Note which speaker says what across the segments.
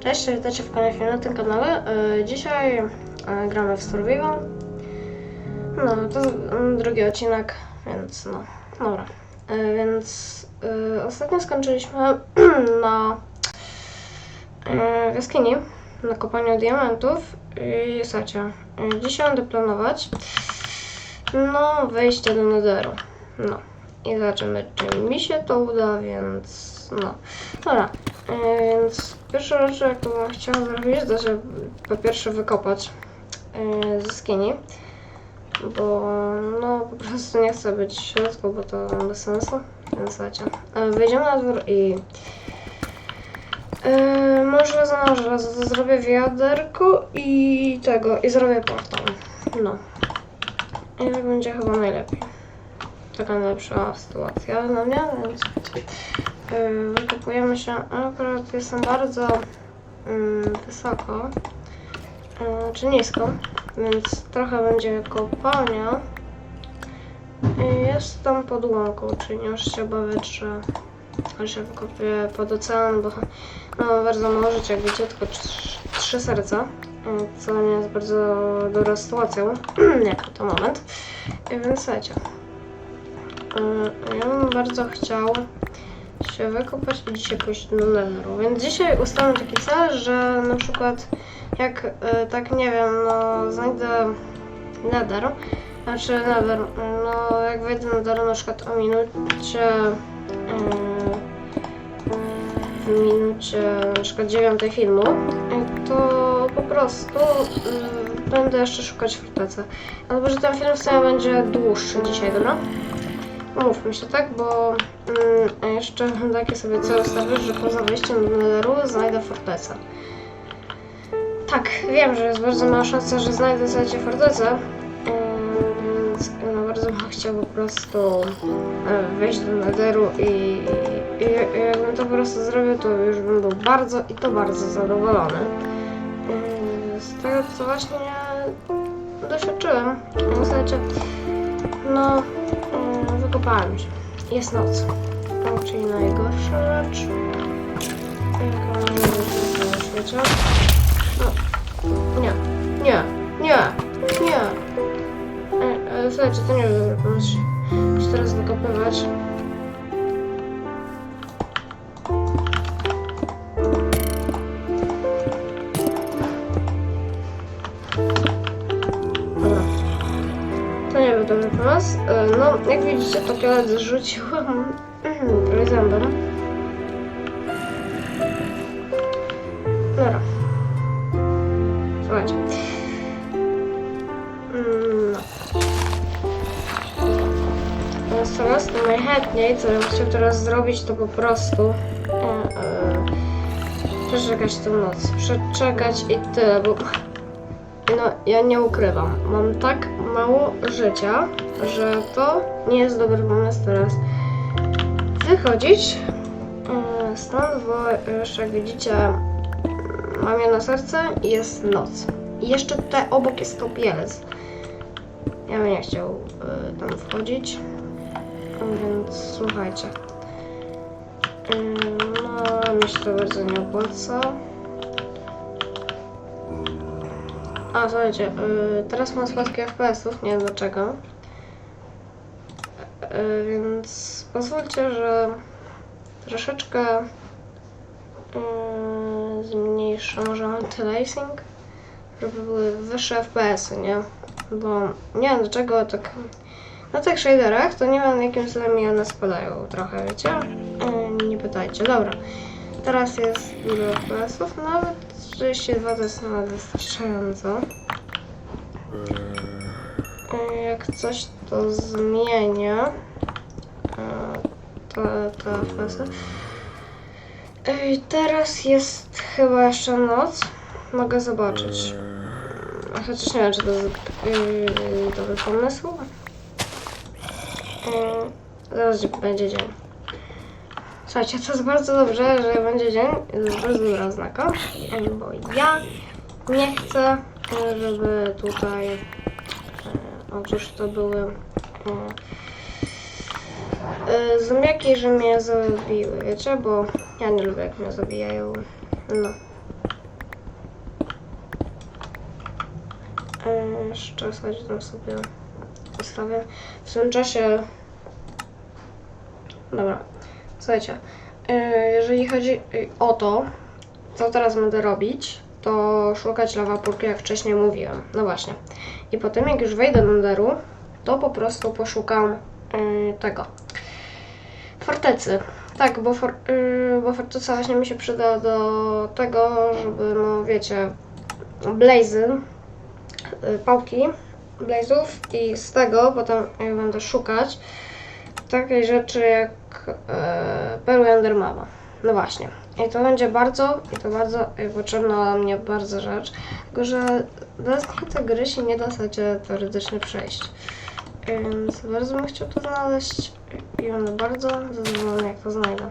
Speaker 1: Cześć, witajcie w kolejnym filmie na tym kanale. E, Dzisiaj e, gramy w Survival. No, to mm, drugi odcinek, więc no, dobra. E, Więc ostatnio skończyliśmy na w jaskini, na kopaniu diamentów. I słuchajcie, dzisiaj będę planować no, wejście do Netheru. No. I zobaczymy, czy mi się to uda, więc no. Dobra, więc pierwsza rzecz, jaką bym chciała zrobić, to żeby po pierwsze wykopać e, ze skini, bo no po prostu nie chcę być w środku, bo to bez sensu, więc słuchajcie. E, Wejdziemy na dwór i może założę, zrobię wiaderko i tego, i zrobię portal. No. I tak będzie chyba najlepiej. Taka najlepsza sytuacja dla mnie, więc wykupujemy się. Akurat jestem bardzo wysoko, yy, czy nisko, więc trochę będzie kopania. I Jestem pod łąką, czyli nie muszę się obawiać, że się wykopię pod ocean, bo no, bardzo mało życia, jak widzicie, tylko trz- trzy serca, yy, co mnie jest bardzo dobrą sytuacją, jak ten moment. Więc słuchajcie, yy, ja bym bardzo chciał się wykopać i dzisiaj pójść do netheru. Więc dzisiaj ustalam taki cel, że na przykład jak e, tak nie wiem, no znajdę nether, znaczy nether, no jak wejdę do netheru na przykład o minucie w minucie na przykład dziewiątej filmu, to po prostu e, będę jeszcze szukać fortecy. Albo że ten film w sumie będzie dłuższy dzisiaj, dobra? Mówmy się tak, bo a jeszcze takie sobie cel ustawić, że poza wejściem do Netheru znajdę fortecę. Tak, wiem, że jest bardzo mała szansa, że znajdę słuchajcie fortecę, Ym, więc no, bardzo bym chciał po prostu e, wejść do Netheru i, i, i jakbym to po prostu zrobił, to już bym był bardzo i to bardzo zadowolony. Ym, Z tego, co właśnie doświadczyłem, no, słuchajcie, no, wykopałem się. Jest noc. No, czyli najgorsza rzecz. Jaka na świecie. No. Nie, nie, nie, nie. E, e, słuchajcie, to nie jest dobry pomysł. Teraz wykopywać. E, No, jak widzicie, to kielet zrzuciłam zębem. Dobra. Słuchajcie. Mm, No. To najchętniej, co bym chciał teraz zrobić, to po prostu e, e, przeczekać tę noc. Przeczekać i tyle, bo no, ja nie ukrywam. Mam tak mało życia, że to nie jest dobry pomysł teraz wychodzić e, stąd, bo jeszcze jak widzicie, mam je na serce i jest noc. I jeszcze tutaj obok jest topielec. Ja bym nie chciał e, tam wchodzić, więc słuchajcie. E, No, mi się to bardzo nie opłaca. A, słuchajcie, teraz mam spadki FPS-ów, nie wiem dlaczego. Yy, więc pozwólcie, że troszeczkę yy, zmniejszę może anti-lacing, żeby były wyższe FPS-y, nie? Bo nie wiem dlaczego tak na tych shaderach to nie wiem jakim mi one spadają trochę, wiecie? Yy, nie pytajcie, dobra. Teraz jest dużo FPS-ów, nawet 32 to jest nawet wystarczająco. E, Jak coś to zmienię. E, To, to. Ej, Teraz jest chyba jeszcze noc. Mogę zobaczyć. A Chociaż nie wiem, czy to jest yy, dobry pomysł. Yy, Zaraz będzie dzień. Słuchajcie, to jest bardzo dobrze, że będzie dzień. To jest bardzo dobra oznaka. Bo ja nie chcę, żeby tutaj chociaż to były um, y, że mnie zabiły, wiecie, bo ja nie lubię jak mnie zabijają, no. Y, jeszcze słuchajcie, tam sobie ustawię. W tym czasie... Dobra, słuchajcie, e, jeżeli chodzi o to, co teraz będę robić, to szukać lawapurki, jak wcześniej mówiłem. No właśnie. I potem, jak już wejdę do Netheru, to po prostu poszukam yy, tego. Fortecy. Tak, bo, for, yy, bo forteca właśnie mi się przyda do tego, żeby, no wiecie, blazy, yy, pałki blazów i z tego potem będę szukać takiej rzeczy jak yy, perły. No właśnie. I to będzie bardzo, i to bardzo potrzebna mnie bardzo rzecz, tylko że niej tej gry się nie da słuchajcie, teoretycznie przejść. Więc bardzo bym chciał to znaleźć i będę bardzo zadowolony jak to znajdę.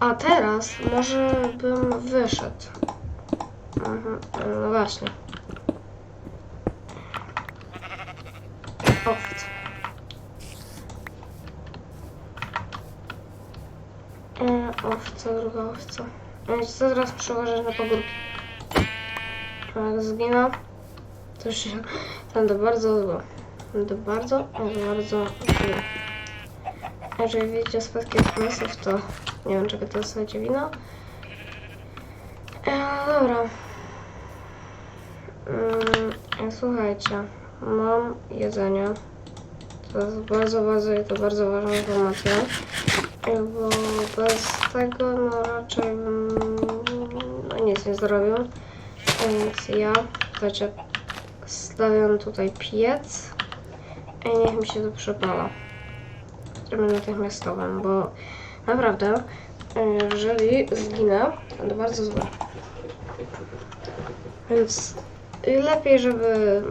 Speaker 1: A teraz może bym wyszedł. Mhm, no właśnie. Owce. E, owca, druga owca. Więc co teraz przełożyć na pogórki? A Jak zginę, to się będę bardzo zły. Będę bardzo, bardzo zły. Jeżeli widzicie spadki FPS-ów, to nie wiem, czego to jest wina. E, dobra. Mm, słuchajcie, mam jedzenie. To jest bardzo, bardzo i to bardzo ważna informacja. E, Bo bez tego, no raczej no, nic nie zrobił. E, Więc ja, słuchajcie, stawiam tutaj piec i niech mi się to przepala trybem natychmiastowym, bo naprawdę, y, jeżeli zginę, to bardzo złe. Więc lepiej, żeby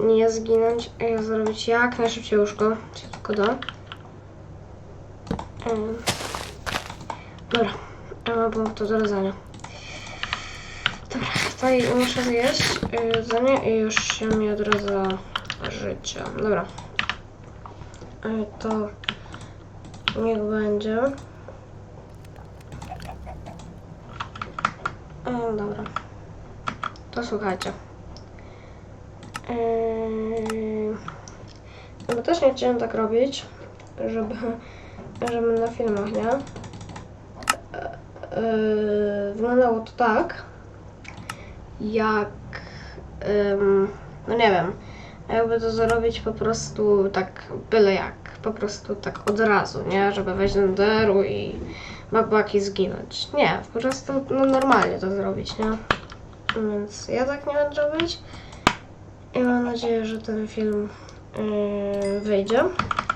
Speaker 1: nie zginąć, a zrobić jak najszybciej łóżko, się tylko da. Ym, Dobra, ja mam to do rodzenia. Dobra, tutaj muszę zjeść y, jedzenie i już się mi odradza życie. Dobra. Y, To Niech będzie. E, dobra. To słuchajcie. Eee, bo też nie chciałem tak robić, żeby, żeby na filmach, nie? Wyglądało to tak, jak, em, no nie wiem, jakby to zrobić po prostu tak byle jak, po prostu tak od razu, nie? Żeby wejść do Enderu i babaki zginąć. Nie, po prostu no, normalnie to zrobić, nie? Więc ja tak nie będę robić i mam nadzieję, że ten film yy, wyjdzie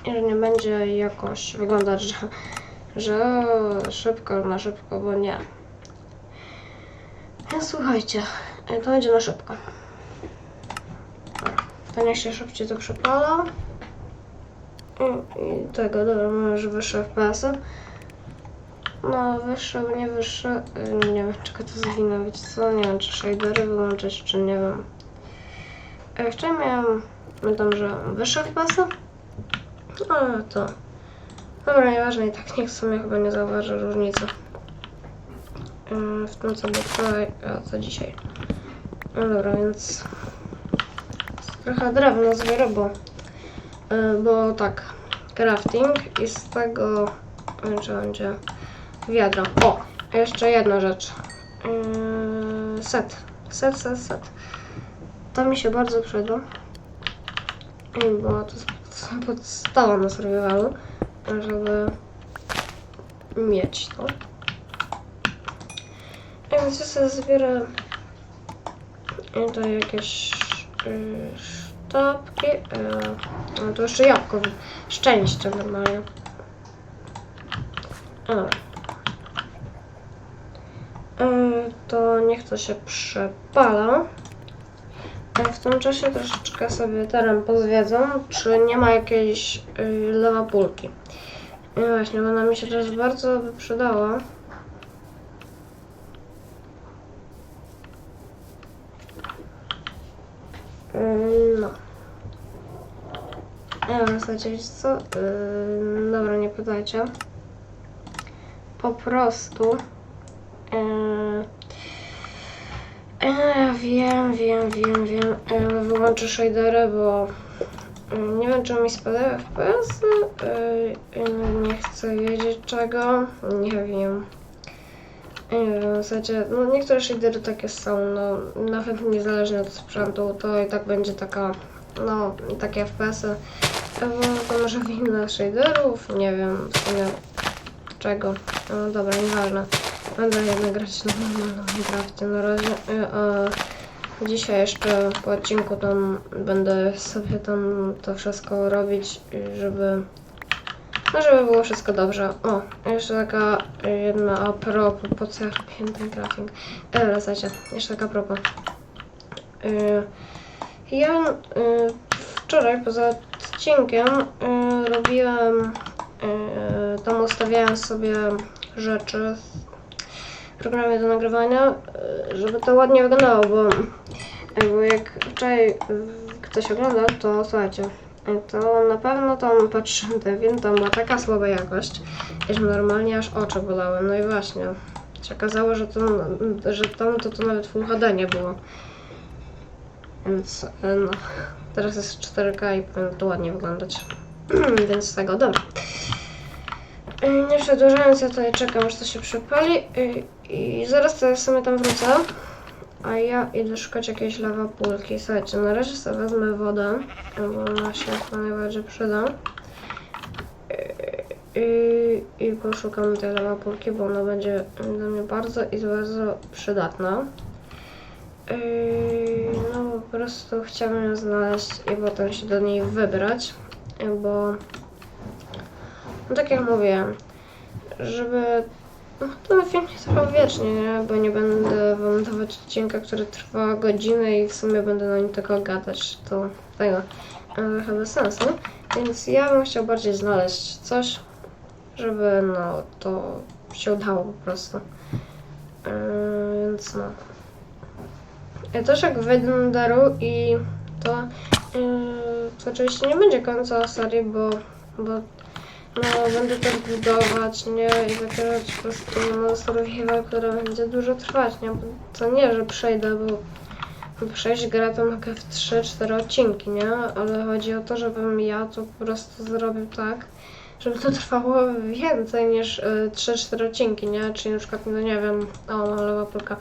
Speaker 1: i że nie będzie jakoś wyglądać, że, że szybko, na szybko, bo nie. Więc słuchajcie, to będzie na szybko. To niech się szybciej to przepala. I, tego, dobra, mamy już wyższe FPS-y. No, wyższe, nie wyższe, y, nie wiem, czego to zawinę, wiecie co, nie wiem, czy shadery wyłączyć, czy nie wiem. A jeszcze miałem, pamiętam, że wyższe FPS-y? No, to... Dobra, nieważne, i tak nikt w sumie chyba nie zauważy różnicy. W tym, co było wczoraj, a co dzisiaj. No dobra, więc... Trochę drewno zbiorę, bo... y, Bo tak, crafting i z tego... Czy będzie... Wiadro. O! Jeszcze jedna rzecz. Yy, set. Set, set, set. To mi się bardzo przyda. Bo to jest pod- podstawa na survivalu, żeby mieć to. A więc ja sobie zbierę i to jakieś yy, sztabki. No to jeszcze jabłko. Szczęście normalnie. O. Yy, to niech to się przepala. A w tym czasie troszeczkę sobie teren pozwiedzam, czy nie ma jakiejś lewapulki. I właśnie, ona mi się też bardzo by przydała. No. Ja wiecie co? Yy, dobra, nie pytajcie. Po prostu yy, E, wiem, wiem, wiem, wiem. E, wyłączę shadery, bo e, nie wiem, czy mi spadają FPS. E, e, nie chcę wiedzieć czego. Nie wiem. Wiem, w zasadzie, no niektóre shadery takie są, no nawet niezależnie od sprzętu, to i tak będzie taka, no takie FPS-y. E, to może wina shaderów, nie wiem w sumie czego. No dobra, nieważne. Będę jednak grać na normalnym Minecrafcie na razie. y, A dzisiaj jeszcze po odcinku tam będę sobie tam to wszystko robić, żeby no żeby było wszystko dobrze. O, jeszcze taka y, jedna a propos, po co ja robiłem ten crafting. E, wracajcie, jeszcze taka propos. Y, Ja y, wczoraj poza odcinkiem robiłem, tam ustawiałem sobie rzeczy w programie do nagrywania, żeby to ładnie wyglądało, bo, bo jak wczoraj ktoś oglądał, to słuchajcie, to na pewno ten film, tam była taka słaba jakość, że normalnie aż oczy bolały. No i właśnie, się okazało, że, to, że tam to, to nawet Full HD nie było. Więc y, no, teraz jest 4K i powinno to ładnie wyglądać. Więc z tego, dobra. Y, Nie przedłużając, ja tutaj czekam, aż to się przepali y, i zaraz to sobie tam wrócę. A ja idę szukać jakiejś lawapulki. Słuchajcie, na razie sobie wezmę wodę, bo ona się chyba najbardziej przyda. I, I poszukam tej lawapulki, bo ona będzie dla mnie bardzo i bardzo przydatna. Yy, no po prostu chciałabym ją znaleźć i potem się do niej wybrać, bo no tak jak mówiłem, żeby no, ten film nie trwał wiecznie, nie? bo nie będę dawać odcinka, który trwa godzinę i w sumie będę na nim tylko gadać, to tego e, trochę bez sensu, więc ja bym chciał bardziej znaleźć coś, żeby no to się udało po prostu. Yy, więc no. Ja też jak wejdę na daru i to, yy, to oczywiście nie będzie końca serii, bo, bo no, będę też budować, nie, i zakładać po prostu no, survival, które będzie dużo trwać, nie, bo to nie, że przejdę, bo przejść grę to mogę w 3-4 odcinki, nie, ale chodzi o to, żebym ja to po prostu zrobił tak, żeby to trwało więcej niż y, 3-4 odcinki, nie, czyli na przykład, no nie wiem, o, lewa polka.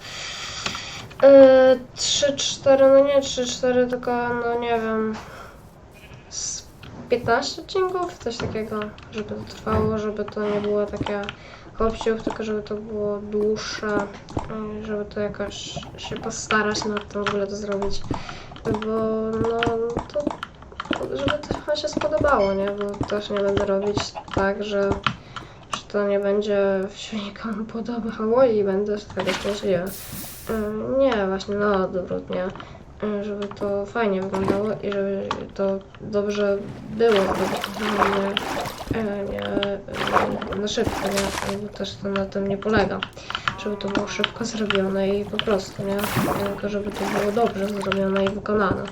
Speaker 1: Yy, 3-4, no nie 3-4, tylko no nie wiem. Z 15 odcinków, coś takiego, żeby to trwało, żeby to nie było takie hopsiów, tylko żeby to było dłuższe, yy, żeby to jakoś się postarać nad tym w ogóle to zrobić. Bo no to, żeby to chyba się spodobało, nie? Bo też nie będę robić tak, że, że to nie będzie się nikomu podobało i będę z tego szczęśliwa. Y, Nie, właśnie na odwrotnie. Y, Żeby to fajnie wyglądało i żeby to dobrze było zrobione, nie, nie na szybko, nie? Bo też to na tym nie polega. Żeby to było szybko zrobione i po prostu, nie? Tylko żeby to było dobrze zrobione i wykonane.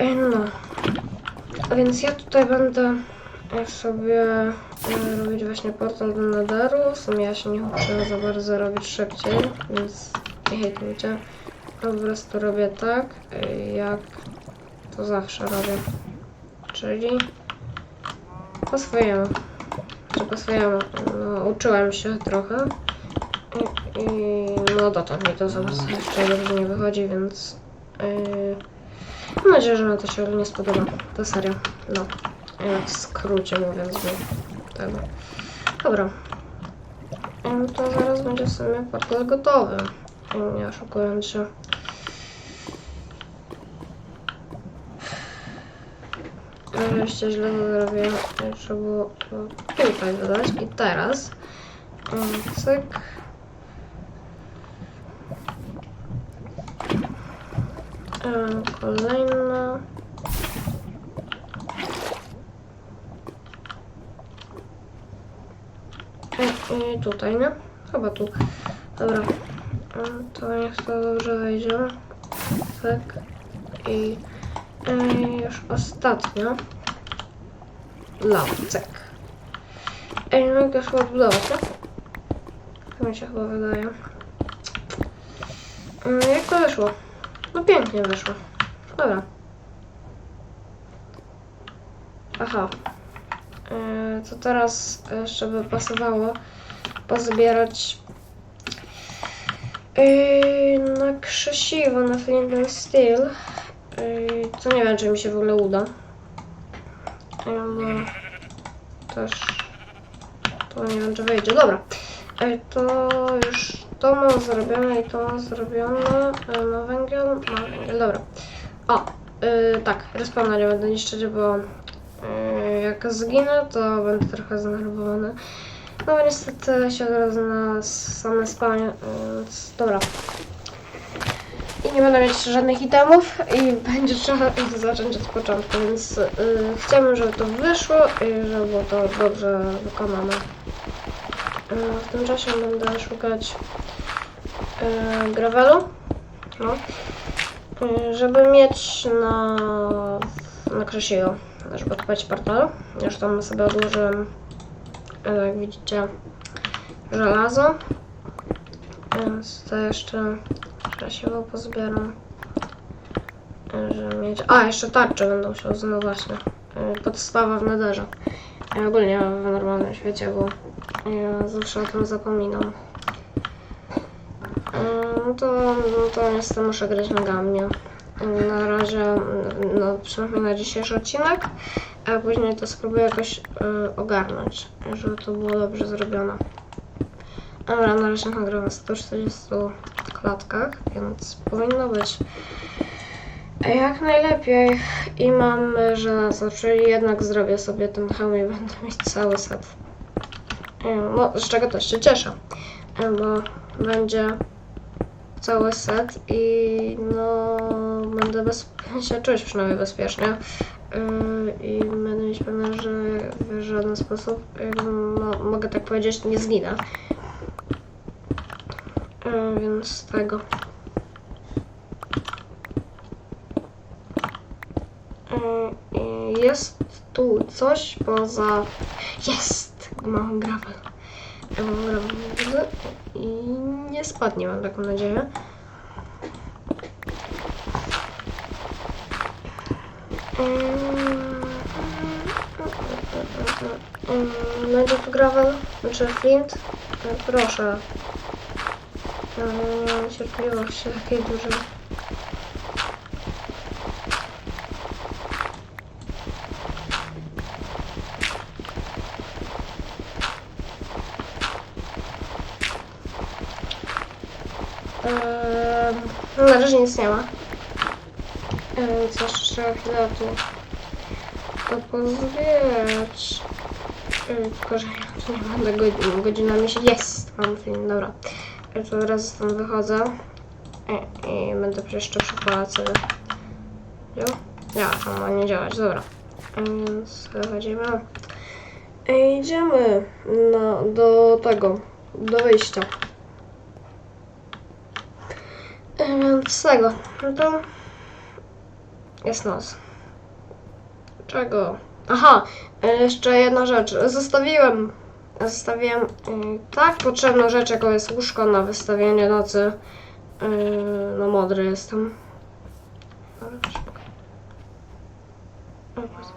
Speaker 1: Y, No. A więc ja tutaj będę sobie robić właśnie portal do Netheru. W sumie ja się nie uczę za bardzo robić szybciej, więc nie hejtujcie. Po prostu robię tak, jak to zawsze robię. Czyli po swojemu. Czy po swojemu. No, uczyłem się trochę. I, i no dotąd mi to za bardzo jeszcze dobrze nie wychodzi, więc yy, mam nadzieję, że na to się nie spodoba. To serio. No. W skrócie mówiąc, bo tego. Dobra. To zaraz będzie w sumie portal gotowy. Nie oszukując się. Oczywiście źle to zrobiłem. Trzeba było to tutaj dodać. I teraz. mm, Cyk. E, Kolejna. I, I tutaj, nie? Chyba tu. Dobra. Mm, To niech to dobrze wejdzie. Tak. I, i już ostatnio. Lampcek. Ej, no mogę chyba budować, tak? Tak mi się chyba wydaje. Mm, Jak to wyszło? No pięknie wyszło. Dobra. Aha. Yy, To teraz jeszcze by pasowało pozbierać yy, na krzesiwo, na flint steel. Yy, Co nie wiem, czy mi się w ogóle uda. Bo też to nie wiem, czy wyjdzie. Dobra. Yy, To już to mam zrobione i to mam zrobione. Yy, Ma węgiel? Ma węgiel, dobra. O, yy, tak, respawna nie będę niszczyć, bo yy, jak zginę, to będę trochę zdenerwowany. No bo niestety się od razu na same spanie, więc dobra. Nie będę mieć żadnych itemów i będzie trzeba zacząć od początku, więc yy, żeby to wyszło i żeby było to dobrze wykonane. Yy, w tym czasie będę szukać yy, gravelu, no, yy, żeby mieć na, na Kresio, żeby odpalić portal. Już tam sobie odłożyłem, yy, jak widzicie, żelazo. Więc to jeszcze Kresio pozbieram. Yy, Żeby mieć... A, jeszcze tarcze będę musiał, no właśnie. Yy, Podstawa w nederze. Ja ogólnie w normalnym świecie, bo ja zawsze o tym zapominam. Yy, No to, no to niestety muszę grać nogami. Na razie, no przynajmniej na dzisiejszy odcinek, a później to spróbuję jakoś yy, ogarnąć, żeby to było dobrze zrobione. Dobra, na razie nagrywam w 140 klatkach, więc powinno być jak najlepiej. I mam żelazo, czyli jednak zrobię sobie ten hełm i będę mieć cały set. No, z czego też się cieszę, yy, bo będzie cały set i no będę się czuć przynajmniej bezpiecznie yy, i będę mieć pewność, że w żaden sposób, yy, no, mogę tak powiedzieć, nie zginę. Yy, więc tego. Yy, Jest tu coś poza... Jest! Mam gravel. Mam gravel i nie spadnie, mam taką nadzieję. Będzie tu gravel? Znaczy flint? No, Proszę. Ja nie mam cierpliwości takiej dużej. Ehm, No na razie nic nie ma. Ehm, Co jeszcze trzeba chwilę tu to pozbierać. Tylko, że ja tu nie będę godzin, godzinami się... Jest! Mam film, dobra. Tu od razu stąd wychodzę. I, i będę jeszcze przepalać sobie. Jo? Ja, to ma nie działać, dobra. Więc wychodzimy. I idziemy no, do tego, do wyjścia. E, Więc tego, no to jest noc. Czego? Aha, e, jeszcze jedna rzecz. Zostawiłem, zostawiłem y, tak potrzebną rzecz, jaką jest łóżko na wystawienie nocy. Y, no modry jestem. Dobra, szybko. O, Boże.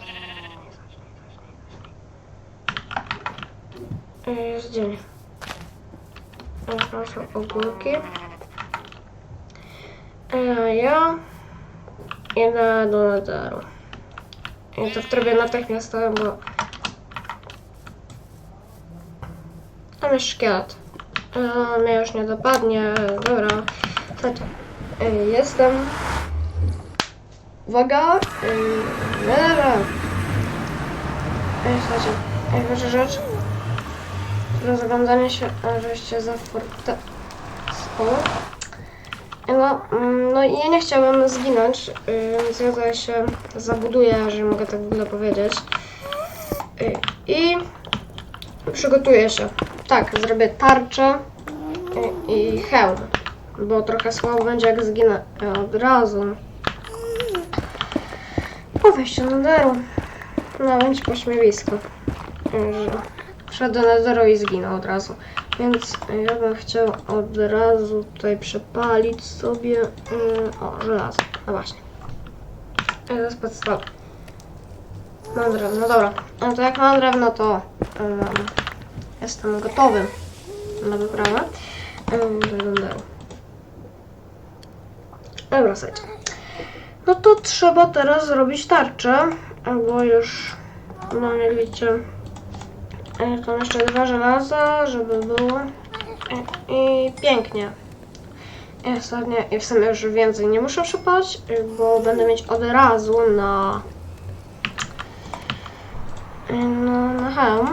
Speaker 1: Y, Jest dzień. Są ogórki. A ja idę do Netheru. I to w trybie natychmiastowym, bo tam jest szkielet. A, mnie już nie dopadnie. Dobra. Y, Jestem. Uwaga! Y, Dobra. Ej, Słuchajcie, najważniejsza rzecz. Rozglądanie się, żeście za forte... No, no i ja nie chciałabym zginąć, yy, więc ja tutaj się zabuduję, jeżeli mogę tak w ogóle powiedzieć. I przygotuję się. Tak, zrobię tarczę yy, i hełm, bo trochę słabo będzie jak zginę Ja od razu. Po wejściu do Netheru. No, będzie pośmiewisko. Że Wszedł do Netheru i zginął od razu. Więc ja bym chciał od razu tutaj przepalić sobie o żelazo. No właśnie. To jest podstawa. Mam drewno, dobra. No to jak mam drewno, to yy, jestem gotowy na wyprawę. Wyglądają. Dobra, słuchajcie. No to trzeba teraz zrobić tarczę, bo już, no jak widzicie, e, to jeszcze dwa żelaza, żeby było i, pięknie. I ostatnio, i w sumie już więcej nie muszę szukać, bo będę mieć od razu na no, na hełm.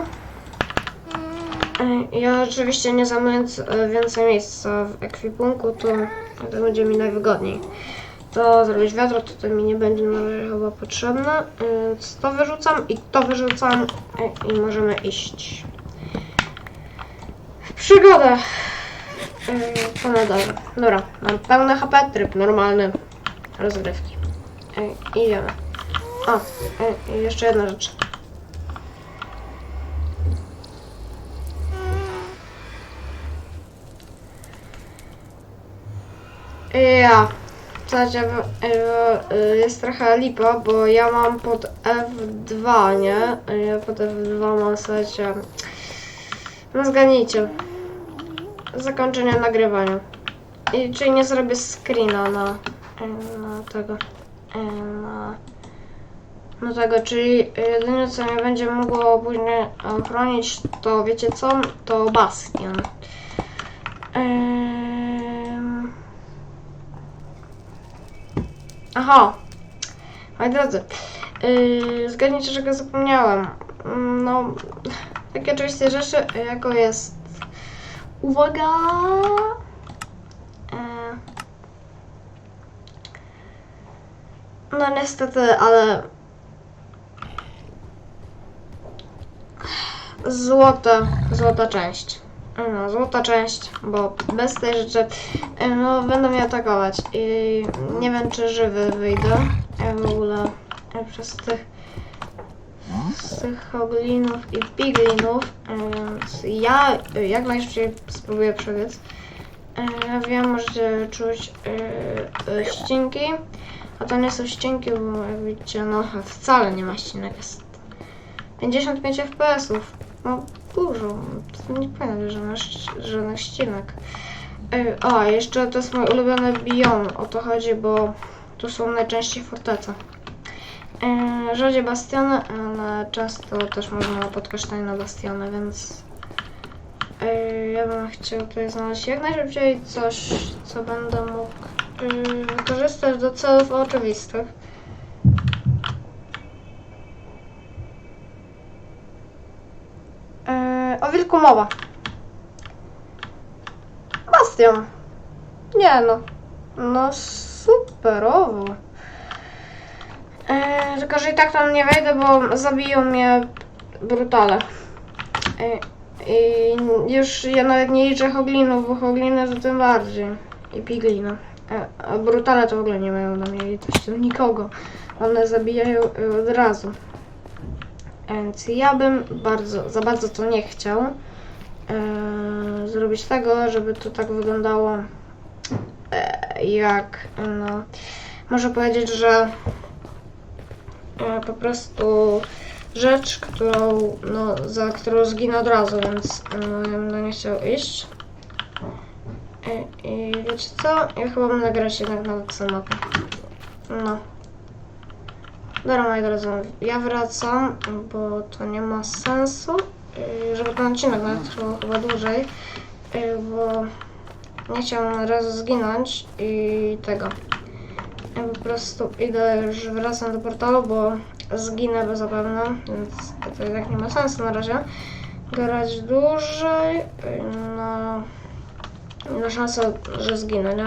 Speaker 1: E, Ja oczywiście nie zajmując e, więcej miejsca w ekwipunku, to, to będzie mi najwygodniej to zrobić wiadro, to, to mi nie będzie na razie chyba potrzebne. Więc to wyrzucam i to wyrzucam i, możemy iść. W przygodę! To na dole. Dobra, mam pełne HP, tryb normalny rozgrywki. Idziemy. O, jeszcze jedna rzecz. Ja. Słuchajcie, w- w- jest trochę lipa, bo ja mam pod F2, nie? Ja pod F2 mam, słuchajcie... No zgadnijcie. Zakończenie nagrywania. I, czyli nie zrobię screena na, na tego. Na, na tego, czyli jedynie co mnie będzie mogło później chronić, to wiecie co? To bastion. Ehm... Aha. Moi drodzy, yy, zgadnijcie, czego zapomniałem. Mm, No, takie oczywiste rzeczy, jako jest. Uwaga! Yy. No niestety, ale złota, złota część. No, złota część, bo bez tej rzeczy e, no, będą mnie atakować i nie wiem czy żywy wyjdę w ogóle e, przez tych z tych hoblinów i piglinów, e, więc ja jak najszybciej spróbuję przebiec. Ja wiem, możecie czuć ścinki, a to nie są ścinki, bo jak widzicie, no wcale nie ma ścinek, jest 55 fps-ów. No to nie być żadnych, żadnych ścinek. A, jeszcze to jest mój ulubiony biom, o to chodzi, bo tu są najczęściej fortece. Yy, Rzadziej bastiony, ale często też można napotkać na bastiony, więc yy, ja bym chciał tutaj znaleźć jak najszybciej coś, co będę mógł yy, wykorzystać do celów oczywistych. Yy, o wilku mowa. Bastion. Nie no. No superowo. Yy, tylko, że i tak tam nie wejdę, bo zabiją mnie brutale. Yy, I już ja nawet nie liczę hoglinów, bo hogliny to tym bardziej. I pigliny. Yy, a brutale to w ogóle nie mają na mnie litości nikogo. One zabijają od razu. Więc ja bym bardzo, za bardzo to nie chciał e, zrobić tego, żeby to tak wyglądało e, jak, no, można powiedzieć, że e, po prostu rzecz, którą, no, za którą zginę od razu, więc no, ja bym nie chciał iść. E, I wiecie co? Ja chyba będę grać jednak na mapę. No. Dobra, moi drodzy, ja wracam, bo to nie ma sensu, yy, żeby ten odcinek nawet trwał chyba dłużej, yy, bo nie chciałam od razu zginąć i tego. Ja po prostu idę, już wracam do portalu, bo zginę bez zapewne, więc to tak nie ma sensu na razie. Grać dłużej, yy, no, na szansę, że zginę, nie?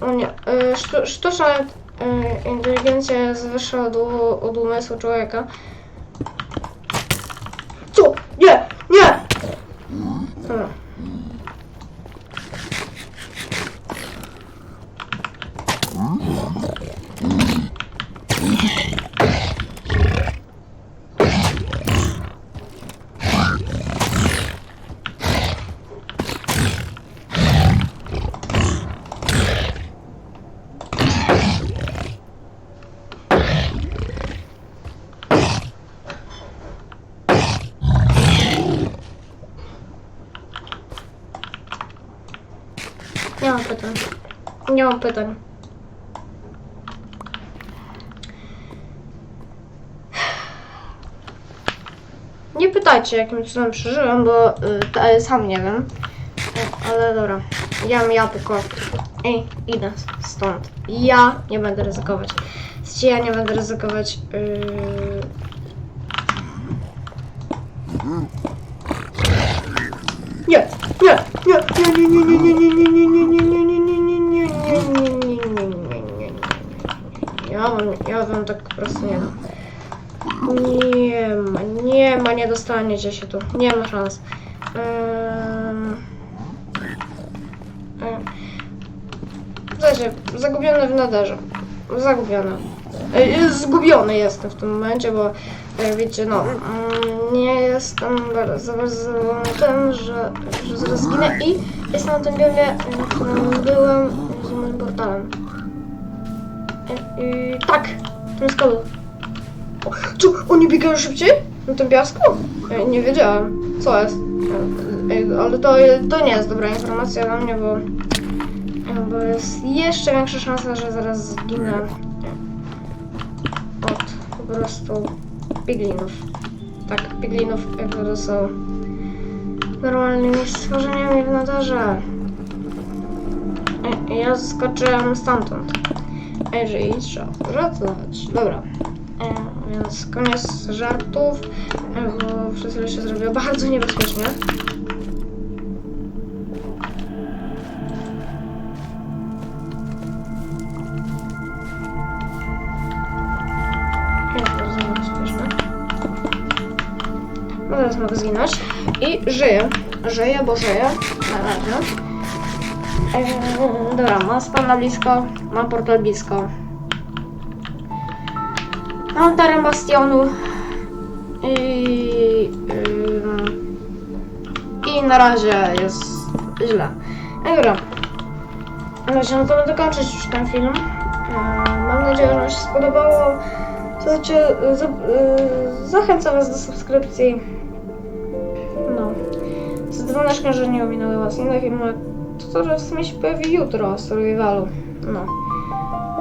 Speaker 1: O nie, y, sztu, sztuczna y, inteligencja jest wyższa od, od umysłu człowieka. Co? Nie! Nie! Dobra. Nie mam pytań. Nie mam pytań. Nie pytajcie, jakim cudem przeżyłem, bo y, sam nie wiem. Y, Ale dobra. Ja, ja tylko. Ej, idę stąd. Ja nie będę ryzykować. Znaczy, ja nie będę ryzykować. Yy... Nie, nie, nie, nie, nie, nie, nie, nie, nie, nie, nie, nie, nie, Ja wam, ja wam tak po prostu nie dam. Nie ma, nie ma, nie dostaniecie się tu. Nie ma szans. Słuchajcie, zagubiony w nadarze. Zagubiony. E, Zgubiony jestem w tym momencie, bo e, wiecie, no, mm, nie jestem bardzo, bardzo tym, że, że zaraz zginę i jestem na tym biomie, e, w którym byłem z moim portalem. I tak. O, Co, oni biegają szybciej? Na tym piasku? Nie wiedziałem. Co jest? E, e, Ale to, to nie jest dobra informacja dla mnie, bo, bo jest jeszcze większa szansa, że zaraz zginę od po prostu piglinów. Tak, piglinów, które są normalnymi stworzeniami w nadarze. Ja skoczyłem stamtąd. A jeżeli trzeba wracać. Dobra. E, więc koniec żartów, e, bo przez chwilę się zrobiło bardzo niebezpiecznie. Niebezpieczne. No teraz mogę zginąć. I żyję. Żyję, bo żyję. Na razie. Dobra, mam spam na blisko, mam portal blisko. Mam teren bastionu. I, I na razie jest źle. No dobra. Razie no to będę kończyć już ten film. Mam nadzieję, że Wam się spodobało. Słuchajcie, za, y, zachęcam Was do subskrypcji. No. Z że nie ominęły Was inne filmy, które w sumie się pojawi jutro o survivalu. No.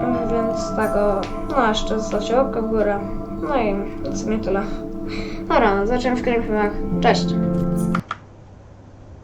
Speaker 1: Mm, Więc tego, no jeszcze zostawcie łapkę w górę. No i w sumie tyle. Dobra, zobaczymy w kolejnych filmach. Cześć!